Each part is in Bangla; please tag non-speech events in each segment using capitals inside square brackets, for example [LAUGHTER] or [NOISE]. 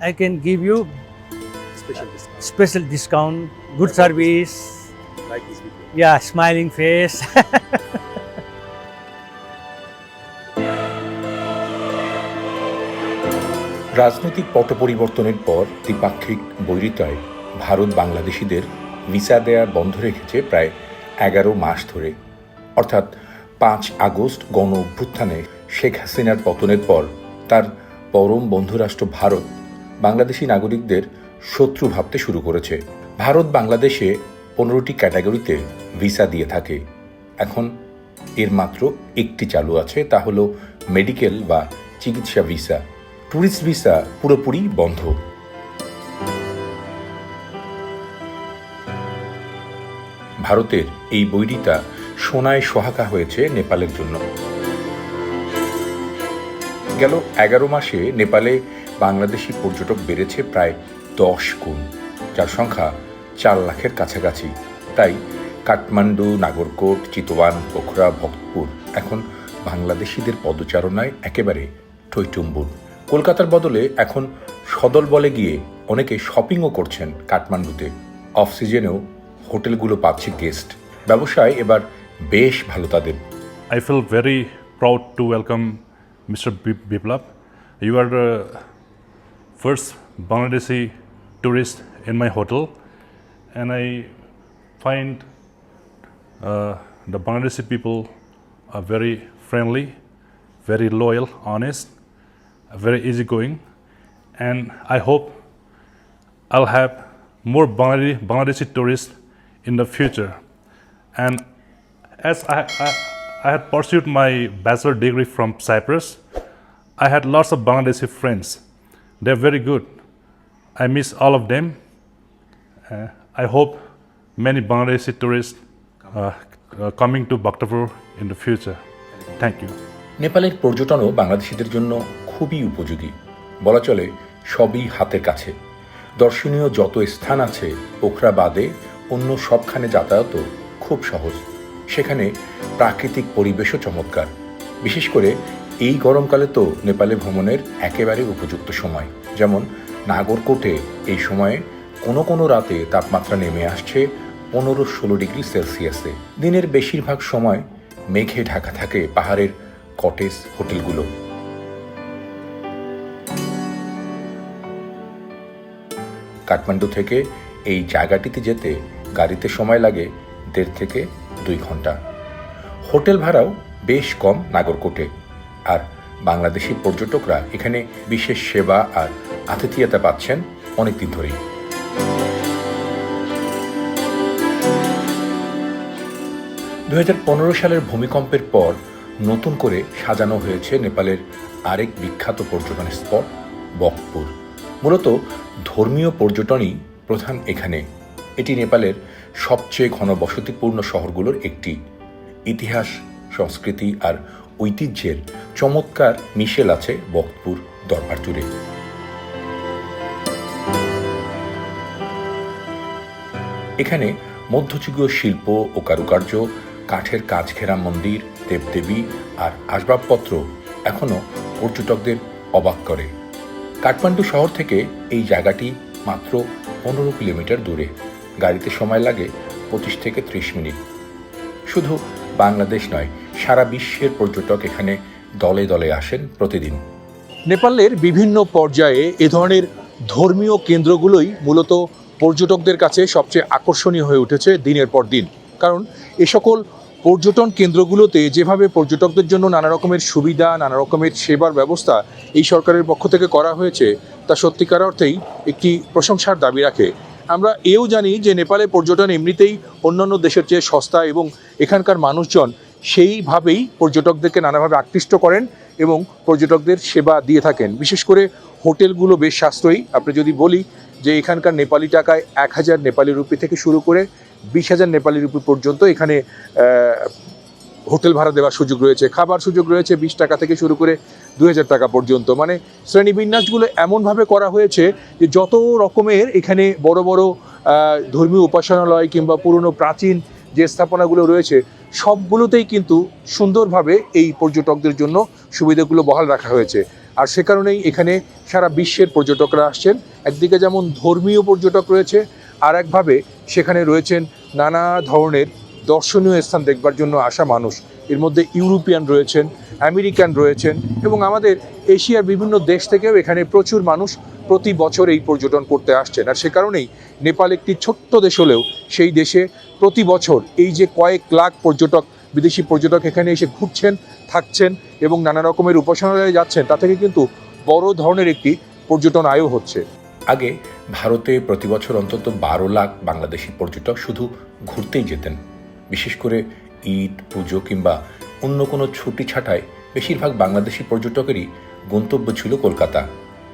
I can give you Special discount. special discount, good like service, Like this video. yeah, smiling face. [LAUGHS] রাজনৈতিক পট পরিবর্তনের পর দ্বিপাক্ষিক বৈরিতায় ভারত বাংলাদেশিদের ভিসা দেয়া বন্ধ রেখেছে প্রায় এগারো মাস ধরে অর্থাৎ পাঁচ আগস্ট গণ অভ্যুত্থানে শেখ হাসিনার পতনের পর তার পরম বন্ধুরাষ্ট্র ভারত বাংলাদেশি নাগরিকদের শত্রু ভাবতে শুরু করেছে। ভারত বাংলাদেশে পনেরোটি ক্যাটাগরিতে ভিসা দিয়ে থাকে। এখন এর মাত্র একটি চালু আছে, তা হলো মেডিকেল বা চিকিৎসা ভিসা। ট্যুরিস্ট ভিসা পুরোপুরি বন্ধ। ভারতের এই বৈরিতা সোনায় সোহাগা হয়েছে নেপালের জন্য। গেল এগারো মাসে নেপালে বাংলাদেশি পর্যটক বেড়েছে প্রায় দশ গুণ। যার সংখ্যা চার লাখের কাছাকাছি। তাই কাঠমান্ডু, নাগরকোট চিতওয়ান পোখরা, ভক্তপুর এখন বাংলাদেশিদের পদচারণায় একেবারে টৈটুম্বুর কলকাতার বদলে এখন সদল বলে গিয়ে অনেকে শপিংও করছেন কাঠমান্ডুতে। অফ সিজনেও হোটেলগুলো পাচ্ছে গেস্ট। ব্যবসায় এবার বেশ ভালো তাদের। I feel very proud to welcome mister. You are the first Bangladeshi tourist in my hotel, and I find uh, the Bangladeshi people are very friendly, very loyal, honest, very easygoing, and I hope I'll have more Bangladeshi, tourists in the future. And as I, I, I had pursued my bachelor degree from Cyprus, I had lots of Bangladeshi friends. They're very good. I miss all of them. Uh, I hope many Bangladeshi tourists uh, uh, coming to Bhaktapur in the future. Thank you. নেপালের পর্যটনও বাংলাদেশিদের জন্য খুবই উপযোগী বলা চলে সবই হাতের কাছে দর্শনীয় যত স্থান আছে পোখরা বাদে অন্য সবখানে যাতায়াতও খুব সহজ সেখানে প্রাকৃতিক পরিবেশও চমৎকার বিশেষ করে এই গরমকালে তো নেপালে ভ্রমণের একেবারে উপযুক্ত সময়। যেমন নাগরকোটে এই সময়ে কোনো কোনো রাতে তাপমাত্রা নেমে আসছে পনেরো ষোলো ডিগ্রি সেলসিয়াসে। দিনের বেশিরভাগ সময় মেঘে ঢাকা থাকে পাহাড়ের কটেজ হোটেলগুলো। কাঠমান্ডু থেকে এই জায়গাটিতে যেতে গাড়িতে সময় লাগে দেড় থেকে দুই ঘণ্টা। হোটেল ভাড়াও বেশ কম নাগরকোটে। আর বাংলাদেশি পর্যটকরা এখানে বিশেষ সেবা আর আতিথিয়তা পাচ্ছেন অনেকদিন ধরেই। দু হাজার পনেরো সালের ভূমিকম্পের পর নতুন করে সাজানো হয়েছে নেপালের আরেক বিখ্যাত পর্যটন স্পট, বকপুর। মূলত ধর্মীয় পর্যটনই প্রধান এখানে। এটি নেপালের সবচেয়ে ঘনবসতিপূর্ণ শহরগুলোর একটি। ইতিহাস, সংস্কৃতি আর ঐতিহ্যের চমৎকার মিশেল আছে বকপুর দরবার জুড়ে। এখানে মধ্যযুগীয় শিল্প ও কারুকার্য, কাঠের কাজ ঘেরা মন্দির, দেবদেবী আর আসবাবপত্র এখনও পর্যটকদের অবাক করে। কাঠমান্ডু শহর থেকে এই জায়গাটি মাত্র পনেরো কিলোমিটার দূরে। গাড়িতে সময় লাগে পঁচিশ থেকে ত্রিশ মিনিট। শুধু বাংলাদেশ নয় সারা বিশ্বের পর্যটক এখানে দলে দলে আসেন প্রতিদিন। নেপালের বিভিন্ন পর্যায়ে এ ধরনের ধর্মীয় কেন্দ্রগুলোই মূলত পর্যটকদের কাছে সবচেয়ে আকর্ষণীয় হয়ে উঠেছে দিনের পর দিন। কারণ এ সকল পর্যটন কেন্দ্রগুলোতে যেভাবে পর্যটকদের জন্য নানা রকমের সুবিধা, নানা রকমের সেবার ব্যবস্থা এই সরকারের পক্ষ থেকে করা হয়েছে, তা সত্যিকার অর্থেই একটি প্রশংসার দাবি রাখে। আমরা এও জানি যে নেপালে পর্যটন এমনিতেই অন্যান্য দেশের চেয়ে সস্তা এবং এখানকার মানুষজন সেইভাবেই পর্যটকদেরকে নানাভাবে আকৃষ্ট করেন এবং পর্যটকদের সেবা দিয়ে থাকেন। বিশেষ করে হোটেলগুলো বেশ সাশ্রয়ী। আপনি যদি বলি যে এখানকার নেপালি টাকায় এক হাজার নেপালি রুপি থেকে শুরু করে বিশ হাজার নেপালি রুপি পর্যন্ত এখানে হোটেল ভাড়া দেওয়ার সুযোগ রয়েছে, খাবার সুযোগ রয়েছে বিশ টাকা থেকে শুরু করে দু হাজার টাকা পর্যন্ত। মানে শ্রেণীবিন্যাসগুলো এমনভাবে করা হয়েছে যে যত রকমের এখানে বড় বড় ধর্মীয় উপাসনালয় কিংবা পুরনো প্রাচীন যে স্থাপনাগুলো রয়েছে সবগুলোতেই কিন্তু সুন্দরভাবে এই পর্যটকদের জন্য সুবিধাগুলো বহাল রাখা হয়েছে। আর সে কারণেই এখানে সারা বিশ্বের পর্যটকরা আসছেন। একদিকে যেমন ধর্মীয় পর্যটক রয়েছে, আর একভাবে সেখানে রয়েছেন নানা ধরনের দর্শনীয় স্থান দেখবার জন্য আসা মানুষ। এর মধ্যে ইউরোপিয়ান রয়েছেন, আমেরিকান রয়েছেন এবং আমাদের এশিয়ার বিভিন্ন দেশ থেকেও এখানে প্রচুর মানুষ প্রতি বছর এই পর্যটন করতে আসছেন। আর সে কারণেই নেপাল একটি ছোট্ট দেশ হলেও সেই দেশে প্রতি বছর এই যে কয়েক লাখ পর্যটক, বিদেশি পর্যটক এখানে এসে ঘুরছেন, থাকছেন এবং নানা রকমের উপাসনালয়ে যাচ্ছেন, তা থেকে কিন্তু বড় ধরনের একটি পর্যটন আয়ও হচ্ছে। আগে ভারতে প্রতি বছর অন্তত বারো লাখ বাংলাদেশি পর্যটক শুধু ঘুরতেই যেতেন। বিশেষ করে ঈদ, পুজো কিংবা অন্য কোনো ছুটি ছাটায় বেশিরভাগ বাংলাদেশি পর্যটকেরই গন্তব্য ছিল কলকাতা।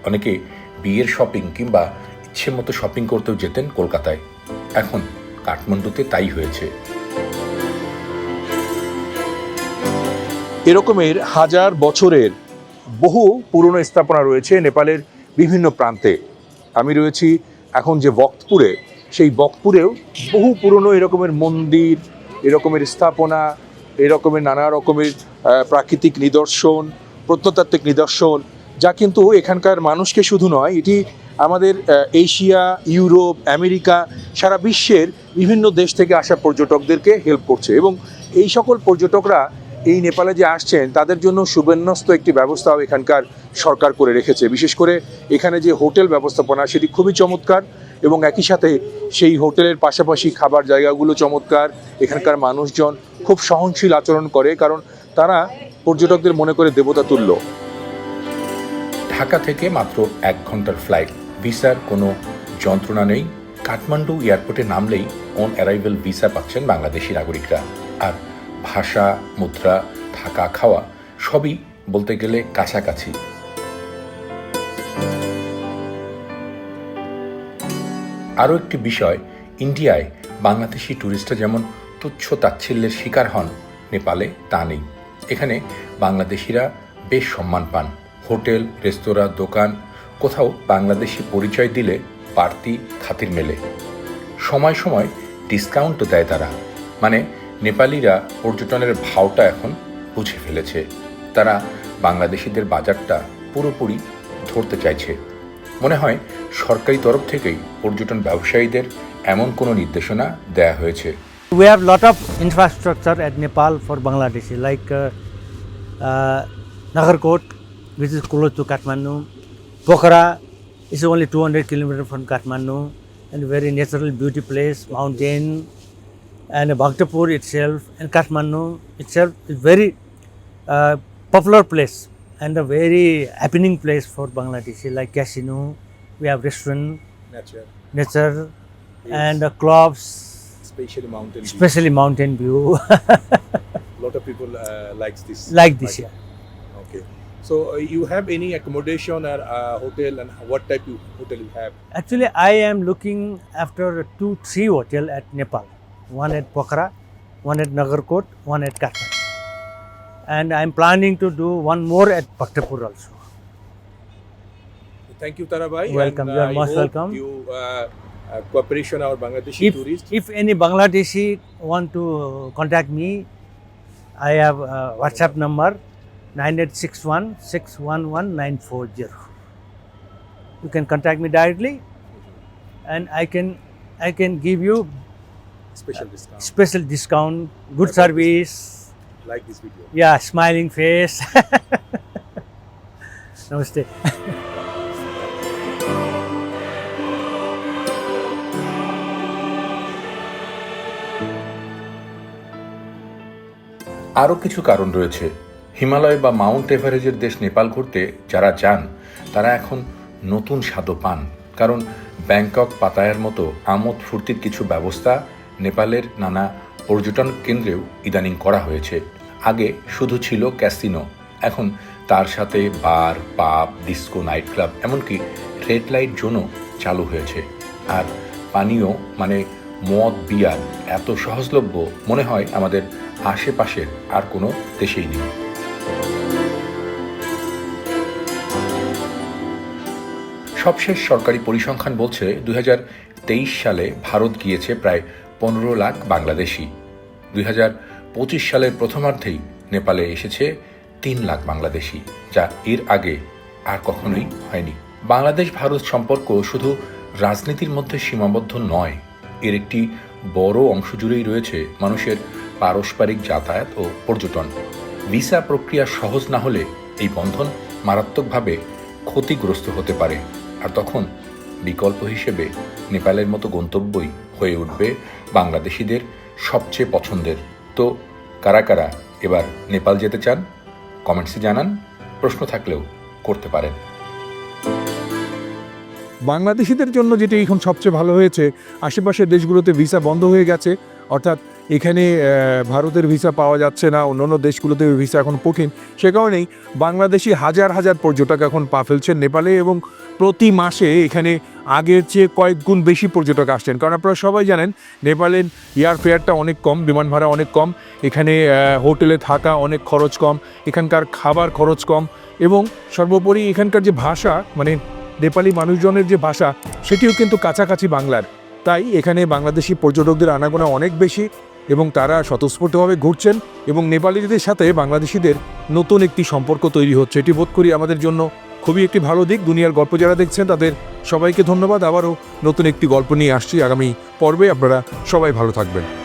অনেকে বিয়ের শপিং কিংবা ইচ্ছে মতো শপিং করতেও যেতেন কলকাতায়। এখন কাঠমান্ডুতে তাই হয়েছে। এরকমের হাজার বছরের বহু পুরনো স্থাপনা রয়েছে নেপালের বিভিন্ন প্রান্তে। আমি রয়েছি এখন যে বক্তপুরে, সেই বক্তপুরেও বহু পুরনো এরকমের মন্দির, এরকমের স্থাপনা, এরকমের নানা রকমের প্রাকৃতিক নিদর্শন, প্রত্নতাত্ত্বিক নিদর্শন যা কিন্তু এখানকার মানুষকে শুধু নয়, এটি আমাদের এশিয়া, ইউরোপ, আমেরিকা, সারা বিশ্বের বিভিন্ন দেশ থেকে আসা পর্যটকদেরকে হেল্প করছে। এবং এই সকল পর্যটকরা এই নেপালে যে আসছেন, তাদের জন্য সুবিন্যস্ত একটি ব্যবস্থাও এখানকার সরকার করে রেখেছে। বিশেষ করে এখানে যে হোটেল ব্যবস্থাপনা, সেটি খুবই চমৎকার এবং একই সাথে সেই হোটেলের পাশাপাশি খাবার জায়গাগুলো চমৎকার। এখানকার মানুষজন খুব সহনশীল আচরণ করে, কারণ তারা পর্যটকদের মনে করে দেবতা তুল্য ঢাকা থেকে মাত্র এক ঘণ্টার ফ্লাইট ভিসার কোনো যন্ত্রণা নেই। কাঠমান্ডু এয়ারপোর্টে নামলেই অন অ্যারাইভেল ভিসা পাচ্ছেন বাংলাদেশি নাগরিকরা। আর ভাষা, মুদ্রা, থাকা, খাওয়া সবই বলতে গেলে কাছাকাছি। আরও একটি বিষয়, ইন্ডিয়ায় বাংলাদেশি ট্যুরিস্টরা যেমন তুচ্ছ তাচ্ছিল্যের শিকার হন, নেপালে তা নেই। এখানে বাংলাদেশিরা বেশ সম্মান পান। হোটেল রেস্তোরাঁ দোকান কোথাও বাংলাদেশি পরিচয় দিলে বাড়তি খাতির মেলে। সময় সময় ডিসকাউন্টও দেয় তারা। মানে নেপালিরা পর্যটনের ভাওটা এখন বুঝে ফেলেছে। তারা বাংলাদেশিদের বাজারটা পুরোপুরি ধরতে চাইছে। মনে হয় সরকারি তরফ থেকেই পর্যটন ব্যবসায়ীদের এমন কোনো নির্দেশনা দেয়া হয়েছে। We have lot of infrastructure at Nepal for Bangladeshi, like uh, uh, Nagarkot, which is close to Kathmandu. Pokhara is only 200 kilometers from Kathmandu, and very natural beauty place, mountain, and Bhaktapur itself and Kathmandu itself is very uh, popular place and a very happening place for Bangladeshi, like casino. We have restaurant, Nature, nature, Yes. and uh, clubs. especially mountain. view. especially mountain view [LAUGHS] lot of people uh, likes this. like this yeah. So uh, you have any accommodation or uh, hotel, and what type of hotel you have? actually i am looking after two three hotel at nepal one at pokhara one at nagarkot one at kathmandu and i'm planning to do one more at bhaktapur also Thank you, Tarabai. Welcome, And, you are I most welcome. You uh, uh, cooperation our Bangladeshi if, tourists. if any bangladeshi want to contact me i have uh, whatsapp number 9861 611940 you can contact me directly and i can i can give you Special discount. special discount, good like service, This, Like this video. yeah, smiling face. Namaste. আরও কিছু কারণ রয়েছে হিমালয় বা মাউন্ট এভারেজের দেশ নেপাল ঘুরতে যারা যান, তারা এখন নতুন স্বাদও পান। কারণ ব্যাংকক, পাতায়ার মতো আমোদ ফুর্তির কিছু ব্যবস্থা নেপালের নানা পর্যটন কেন্দ্রেও ইদানিং করা হয়েছে। আগে শুধু ছিল ক্যাসিনো, এখন তার সাথে bar, pub, disco night club এমনকি রেড লাইট জোনও চালু হয়েছে। আর পানীয় মানে মদ, বিয়ার এত সহজলভ্য মনে হয় আমাদের আশেপাশের আর কোনো দেশেই নেই। সবশেষ সরকারি পরিসংখ্যান বলছে, দুই হাজার তেইশ সালে ভারত গিয়েছে প্রায় পনেরো লাখ বাংলাদেশি। দুই সালের প্রথমার্ধেই নেপালে এসেছে তিন লাখ বাংলাদেশি, যা এর আগে আর কখনোই হয়নি। বাংলাদেশ ভারত সম্পর্ক শুধু রাজনীতির মধ্যে সীমাবদ্ধ নয়, এর একটি বড় অংশ জুড়েই রয়েছে মানুষের পারস্পরিক যাতায়াত ও পর্যটন। ভিসা প্রক্রিয়া সহজ না হলে এই বন্ধন মারাত্মকভাবে ক্ষতিগ্রস্ত হতে পারে। আর তখন বিকল্প হিসেবে নেপালের মতো গন্তব্যই হয়ে উঠবে বাংলাদেশিদের সবচেয়ে পছন্দের। তো কারা কারা এবার নেপাল যেতে চান? কমেন্টসে জানান, প্রশ্ন থাকলেও করতে পারেন। বাংলাদেশিদের জন্য যেটি এখন সবচেয়ে ভালো হয়েছে, আশেপাশের দেশগুলোতে ভিসা বন্ধ হয়ে গেছে, অর্থাৎ এখানে ভারতের ভিসা পাওয়া যাচ্ছে না, অন্যান্য দেশগুলোতে ভিসা এখন কঠিন। সে কারণেই বাংলাদেশি হাজার হাজার পর্যটক এখন পা ফেলছেন নেপালে এবং প্রতি মাসে এখানে আগের চেয়ে কয়েক গুণ বেশি পর্যটক আসছেন। কারণ আপনারা সবাই জানেন, নেপালের এয়ার ফেয়ারটা অনেক কম, বিমান ভাড়া অনেক কম, এখানে হোটেলে থাকা অনেক খরচ কম, এখানকার খাবার খরচ কম এবং সর্বোপরি এখানকার যে ভাষা মানে নেপালি মানুষজনের যে ভাষা, সেটিও কিন্তু কাছাকাছি বাংলার। তাই এখানে বাংলাদেশি পর্যটকদের আনাগোনা অনেক বেশি। এবং তারা স্বতঃস্ফূর্তভাবে ঘুরছেন এবং নেপালিদের সাথে বাংলাদেশিদের নতুন একটি সম্পর্ক তৈরি হচ্ছে। এটি বোধ করি আমাদের জন্য খুবই একটি ভালো দিক। দুনিয়ার গল্প যারা দেখছেন, তাদের সবাইকে ধন্যবাদ। আবারও নতুন একটি গল্প নিয়ে আসছি। আগামী পর্বে আপনারা সবাই ভালো থাকবেন।